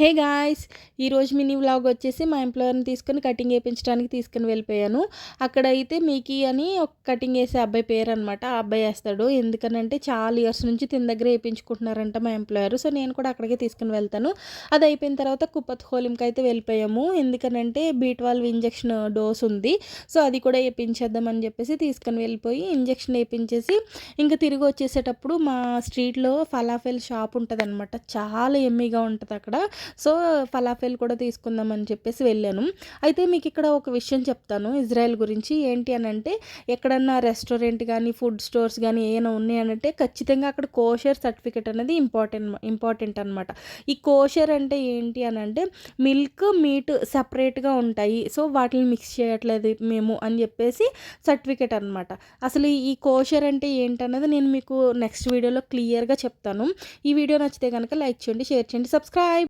హే guys ఈరోజు mini vlog వచ్చేసి మా ఎంప్లాయర్ని తీసుకొని కటింగ్ వేయించడానికి తీసుకుని వెళ్ళిపోయాను. అక్కడ అయితే మీకి అని ఒక కటింగ్ వేసే అబ్బాయి పేరు అనమాట ఆ అబ్బాయి వేస్తాడు. ఎందుకనంటే చాలా ఇయర్స్ నుంచి తిన దగ్గర వేయించుకుంటున్నారంట మా ఎంప్లాయర్. సో నేను కూడా అక్కడికే తీసుకుని వెళ్తాను. అది అయిపోయిన తర్వాత కుప్పత్ హోలింకి అయితే వెళ్ళిపోయాము. ఎందుకనంటే బీట్ ట్వెల్వ్ ఇంజక్షన్ డోస్ ఉంది. సో అది కూడా వేయించేద్దామని చెప్పేసి తీసుకుని వెళ్ళిపోయి ఇంజక్షన్ వేయించేసి ఇంకా తిరిగి వచ్చేసేటప్పుడు మా స్ట్రీట్లో ఫలాఫెల్ షాప్ ఉంటుంది అనమాట చాలా ఎమ్మీగా ఉంటుంది అక్కడ సో ఫలాఫెల్ కూడా తీసుకుందామని చెప్పేసి వెళ్ళాను. అయితే మీకు ఇక్కడ ఒక విషయం చెప్తాను. ఇజ్రాయెల్ గురించి ఏంటి అని అంటే ఎక్కడన్నా రెస్టారెంట్ కానీ ఫుడ్ స్టోర్స్ కానీ ఏమైనా ఉన్నాయనంటే ఖచ్చితంగా అక్కడ కోషర్ సర్టిఫికేట్ అనేది ఇంపార్టెంట్ ఇంపార్టెంట్ అనమాట ఈ కోషర్ అంటే ఏంటి అని అంటే మిల్క్ మీట్ సపరేట్గా ఉంటాయి. సో వాటిని మిక్స్ చేయట్లేదు మేము అని చెప్పేసి సర్టిఫికేట్ అనమాట అసలు ఈ కోషర్ అంటే ఏంటన్నది నేను మీకు నెక్స్ట్ వీడియోలో క్లియర్గా చెప్తాను. ఈ వీడియో నచ్చితే కనుక లైక్ చేయండి షేర్ చేయండి సబ్స్క్రైబ్!